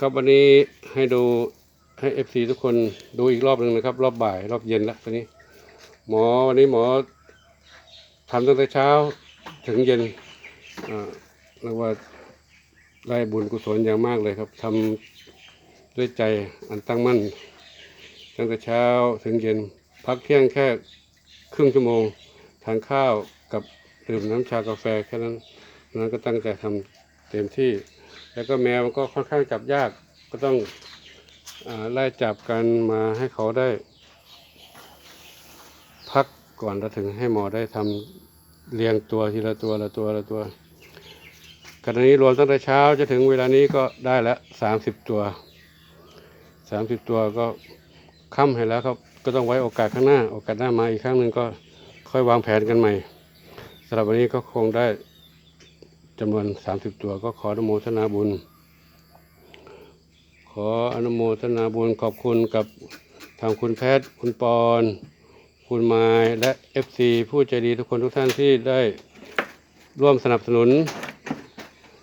ครับวันนี้ให้ดูให้เอฟซีทุกคนดูอีกรอบหนึ่งนะครับ รอบบ่ายรอบเย็นแล้วตอนนี้ หมอวันนี้หมอทำตั้งแต่เช้าถึงเย็นอ่าเรียกว่าได้บุญกุศลอย่างมากเลยครับทำด้วยใจอันตั้งมั่น ตั้งแต่เช้าถึงเย็น พักเที่ยงแค่ครึ่งชั่วโมงทานข้าวกับดื่มน้ำชากาแฟแค่นั้นนั้นก็ตั้งใจทำเต็มที่ แล้วก็แมวมันก็ค่อนข้างจับยาก ก็ต้องอไล่จับกันมาให้เขาได้ พักก่อนแล้วถึงให้หมอได้ทำเรียงตัวทีละตัวละตัวละตัวขณะนี้รวมตั้งแต่เช้าจะถึงเวลานี้ก็ได้แล้วสามสิบตัวสามสิบตัวก็ค่ำให้แล้วครับ ก็ต้องไว้โอกาสข้างหน้า โอกาสหน้ามาอีกครั้งหนึ่งก็ค่อยวางแผนกันใหม่สำหรับวันนี้ก็คงได้ จำนวน 30 ตัวก็ขออนุโมทนาบุญ ขออนุโมทนาบุญขอบคุณกับทางคุณแพทย์ คุณปอนคุณไมายและ FC ผู้ใจดีทุกคนทุกท่านที่ได้ร่วมสนับสนุน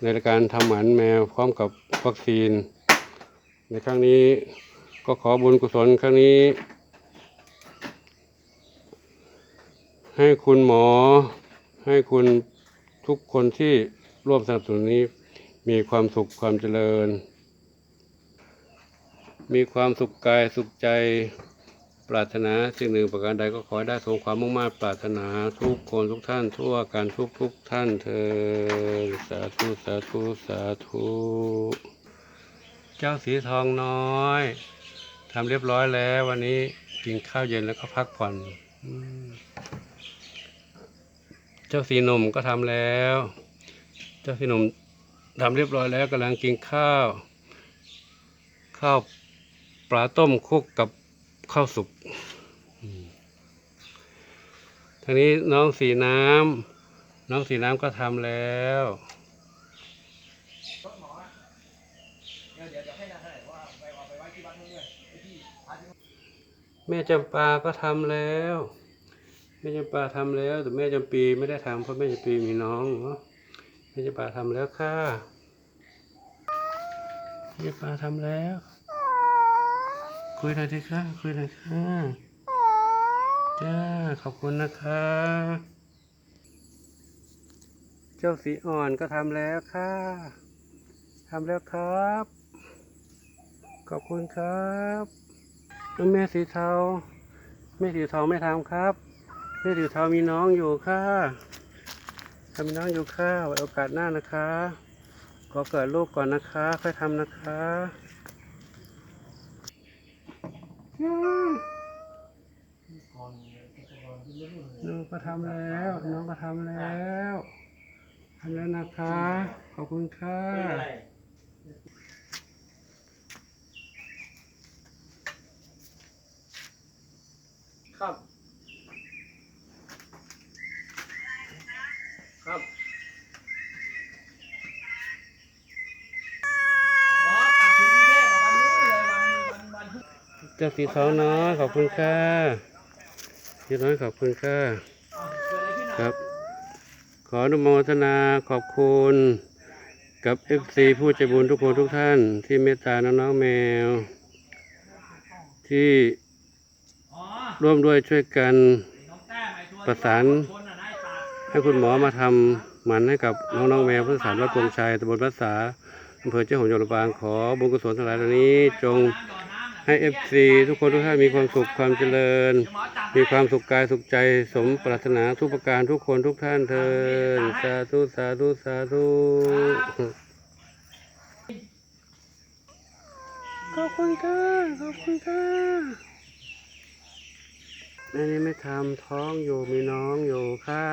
ในการทำหมันแมวพร้อมกับวัคซีน ในครั้งนี้ก็ขอบุญกุศลครั้งนี้ ให้คุณหมอให้คุณทุกคนที่ ร่วมสนับสนุนนี้ มีความสุขความเจริญ มีความสุขกายสุขใจปรารถนาสิ่งหนึ่งประการใดก็ขอได้สมความมุ่งมั่นปรารถนาทุกคนทุกท่านทั่วกันทุกทุกท่านเธอสาธุสาธุสาธุเจ้าสีทองน้อยทำเรียบร้อยแล้ว วันนี้กินข้าวเย็นแล้วก็พักผ่อนเจ้าสีหนุ่มก็ทำแล้ว เจ้าสีหนุ่มทำเรียบร้อยแล้วกำลังกินข้าว ข้าวปลาต้มคลุกกับข้าวสุกทางนี้น้องสีน้ำน้องสีน้ำก็ทำแล้วแม่จำปาก็ทำแล้ว แม่จำปาทำแล้ว แต่แม่จำปีไม่ได้ทำเพราะแม่จำปีมีน้องเนาะ แม่จำปาทำแล้วค่ะแม่จำปาทำแล้ว คุยหน่อยสิค่ะคุยหน่อยค่ะจ้าขอบคุณนะคะ เจ้าสีอ่อนก็ทำแล้วค่ะทำแล้วครับ ขอบคุณครับแล้วแม่สีเทาแม่สีเทาไม่ทำครับแม่ถือเทามีน้องอยู่ค่ะ ทำมีน้องอยู่ค่ะไว้โอกาสหน้านะคะ ขอเกิดลูกก่อนนะคะ ค่อยทำนะคะอืมน้องก็ทำแล้ว น้องก็ทำแล้วทำแล้วนะคะ ขอบคุณค่ะครับครับ อ๋อกลับถึงกรุงเทพอะวันนู้นเลยวันวันวันพุธ เจ้าสีทองน้อยขอบคุณค่ะสีน้อยขอบคุณค่ะครับ ขออนุโมทนาขอบคุณกับเอฟซีผู้ใจบุญทุกคนทุกท่าน ที่เมตตาน้องๆแมว ที่ร่วมด้วยช่วยกันประสานให้คุณหมอมาทำหมันให้กับน้องๆแมวพุทธศารวัดกงชัยตำบลภาษาอำเภอเจ้าของจังหวัดลำปางขอบุญกุศลทั้งหลายเหล่านี้จง น้ำหยอดน้ำน่ะให้เอฟซีทุกคนทุกท่านมีความสุขความเจริญเดี๋ยวหมอจัดมีให้ความสุขกายสุขใจสมปรารถนาทุกประการทุกคนทุกท่านเทินสาธุสาธุสาธุขอบคุณค่ะขอบคุณค่ะอันนี้ไม่ทำท้องอยู่มีน้องอยู่ค่ะ